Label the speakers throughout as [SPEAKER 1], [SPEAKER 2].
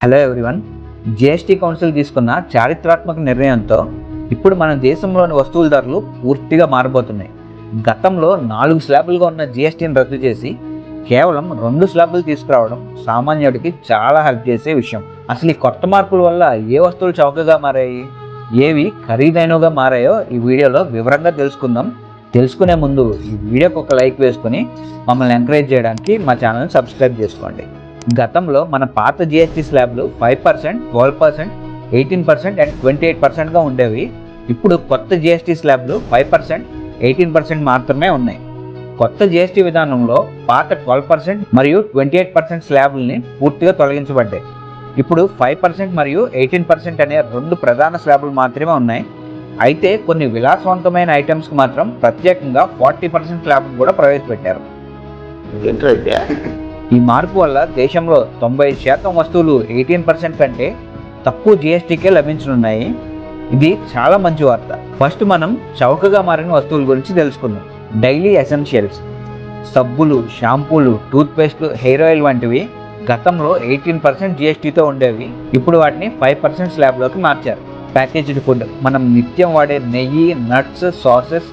[SPEAKER 1] Hello everyone GST council తీసుకున్న చారిత్రాత్మక నిర్ణయంతో ఇప్పుడు మన దేశంలోని వస్తువుల ధరలు పూర్తిగా మారబోతున్నాయి గతంలో నాలుగు స్లాబులుగా ఉన్న జిఎస్టీని రద్దు చేసి కేవలం రెండు స్లాబులు తీసుకురావడం సామాన్యుడికి చాలా హెల్ప్ చేసే విషయం. అసలు ఈ కొత్త మార్పుల వల్ల ఏ వస్తువులు చౌకగా మారాయి? ఏవి ఖరీదైనవిగా మారాయో ఈ వీడియోలో వివరంగా తెలుసుకుందాం. తెలుసుకునే ముందు ఈ వీడియోకి ఒక లైక్ వేసుకుని మమ్మల్ని ఎంకరేజ్ చేయడానికి మా ఛానల్ని సబ్స్క్రైబ్ చేసుకోండి. గతంలో మన పాత GST స్లాబ్లు five percent twelve percent eighteen percent and twenty eight పర్సెంట్గా ఉండేవి. ఇప్పుడు కొత్త జిఎస్టీ స్లాబ్లు ఫైవ్ పర్సెంట్ ఎయిటీన్ పర్సెంట్ మాత్రమే ఉన్నాయి. కొత్త జిఎస్టీ విధానంలో పాత ట్వెల్వ్ పర్సెంట్ మరియు ట్వంటీ ఎయిట్ పర్సెంట్ స్లాబ్లని పూర్తిగా తొలగించబడ్డాయి. ఇప్పుడు ఫైవ్ పర్సెంట్ మరియు ఎయిటీన్ పర్సెంట్ అనే రెండు ప్రధాన స్లాబులు మాత్రమే ఉన్నాయి. అయితే కొన్ని విలాసవంతమైన ఐటమ్స్కి మాత్రం ప్రత్యేకంగా ఫార్టీ పర్సెంట్ స్లాబ్ను కూడా ప్రవేశపెట్టారు. ఈ మార్పు వల్ల దేశంలో తొంభై శాతం వస్తువులు ఎయిటీన్ పర్సెంట్ కంటే తక్కువ జిఎస్టీకే లభించనున్నాయి. ఇది చాలా మంచి వార్త. ఫస్ట్ మనం చౌకగా మారిన వస్తువుల గురించి తెలుసుకుందాం. డైలీ ఎసెన్షియల్స్ సబ్బులు షాంపూలు టూత్పేస్ట్లు హెయిర్ ఆయిల్ వంటివి గతంలో ఎయిటీన్ పర్సెంట్ జిఎస్టీతో ఉండేవి. ఇప్పుడు వాటిని ఫైవ్ పర్సెంట్ స్లాబ్లోకి మార్చారు. Packaged food. మనం నిత్యం వాడే నెయ్యి nuts sauces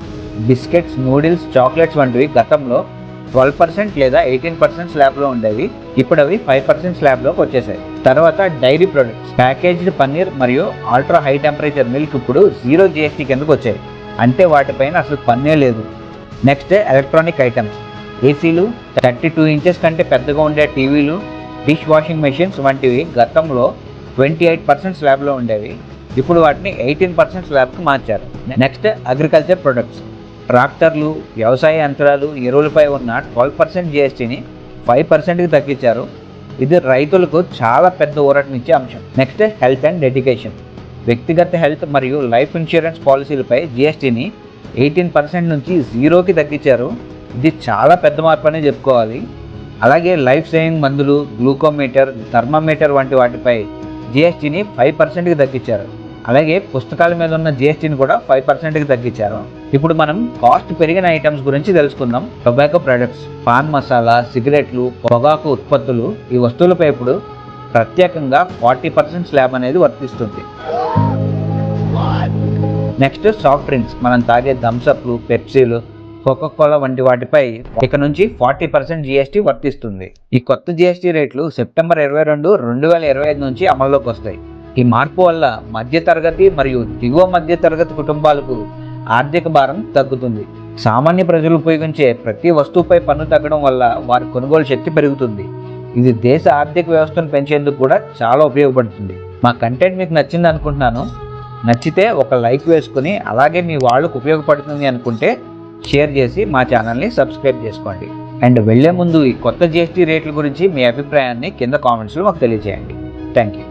[SPEAKER 1] biscuits noodles chocolates వంటివి గతంలో ట్వెల్వ్ పర్సెంట్ లేదా ఎయిటీన్ పర్సెంట్ స్లాబ్లో ఉండేవి. ఇప్పుడు అవి ఫైవ్ పర్సెంట్ స్లాబ్లోకి వచ్చేసాయి. తర్వాత డైరీ ప్రొడక్ట్స్ ప్యాకేజ్డ్ పన్నీర్ మరియు అల్ట్రా హై టెంపరేచర్ మిల్క్ ఇప్పుడు జీరో జిఎస్టీ కిందకు వచ్చాయి. అంటే వాటిపైన అసలు పన్నే లేదు. Next electronic items. ఏసీలు థర్టీ టూ ఇంచెస్ కంటే పెద్దగా ఉండే టీవీలు డిష్ వాషింగ్ మెషిన్స్ వంటివి గతంలో ట్వంటీ ఎయిట్ పర్సెంట్ స్లాబ్లో ఉండేవి. ఇప్పుడు వాటిని ఎయిటీన్ పర్సెంట్ స్లాబ్కి మార్చారు. Next agriculture products. ట్రాక్టర్లు వ్యవసాయ యంత్రాలు ఎరువులపై ఉన్న ట్వెల్వ్ పర్సెంట్ జిఎస్టీని ఫైవ్ పర్సెంట్కి తగ్గించారు. ఇది రైతులకు చాలా పెద్ద ఊరటనిచ్చే అంశం. Next health and education. వ్యక్తిగత హెల్త్ మరియు లైఫ్ ఇన్సూరెన్స్ పాలసీలపై జిఎస్టీని ఎయిటీన్ పర్సెంట్ నుంచి జీరోకి తగ్గించారు. ఇది చాలా పెద్ద మార్పు అనే చెప్పుకోవాలి. అలాగే లైఫ్ సేవింగ్ మందులు గ్లూకోమీటర్ థర్మామీటర్ వంటి వాటిపై జిఎస్టీని ఫైవ్ పర్సెంట్కి తగ్గించారు. అలాగే పుస్తకాల మీద ఉన్న జిఎస్టీని కూడా ఫైవ్ పర్సెంట్కి తగ్గించారు. ఇప్పుడు మనం కాస్ట్ పెరిగిన ఐటమ్స్ గురించి తెలుసుకుందాం. టొబాకో ప్రొడక్ట్స్ పాన్ మసాలా సిగరెట్లు పొగాకు ఉత్పత్తులు ఈ వస్తువులపై ఇప్పుడు ప్రత్యేకంగా ఫార్టీ పర్సెంట్ స్లాబ్ అనేది వర్తిస్తుంది. నెక్స్ట్ సాఫ్ట్ డ్రింక్స్ మనం తాగే థమ్సప్లు పెప్సీలు కోకోకోలా వంటి వాటిపై ఇక నుంచి ఫార్టీ పర్సెంట్ జిఎస్టీ వర్తిస్తుంది. ఈ కొత్త జిఎస్టీ రేట్లు సెప్టెంబర్ ఇరవై రెండు రెండు వేల ఇరవై ఐదు నుంచి అమల్లోకి వస్తాయి. ఈ మార్పు వల్ల మధ్యతరగతి మరియు దిగువ మధ్యతరగతి కుటుంబాలకు ఆర్థిక భారం తగ్గుతుంది. సామాన్య ప్రజలు ఉపయోగించే ప్రతి వస్తువుపై పన్ను తగ్గడం వల్ల వారి కొనుగోలు శక్తి పెరుగుతుంది. ఇది దేశ ఆర్థిక వ్యవస్థను పెంచేందుకు కూడా చాలా ఉపయోగపడుతుంది. మా కంటెంట్ మీకు నచ్చింది అనుకుంటున్నాను. నచ్చితే ఒక లైక్ వేసుకుని అలాగే మీ వాళ్ళకు ఉపయోగపడుతుంది అనుకుంటే షేర్ చేసి మా ఛానల్ని సబ్స్క్రైబ్ చేసుకోండి. అండ్ వెళ్ళే ముందు ఈ కొత్త జిఎస్టీ రేట్ల గురించి మీ అభిప్రాయాన్ని కింద కామెంట్స్లో మాకు తెలియజేయండి థ్యాంక్ యూ.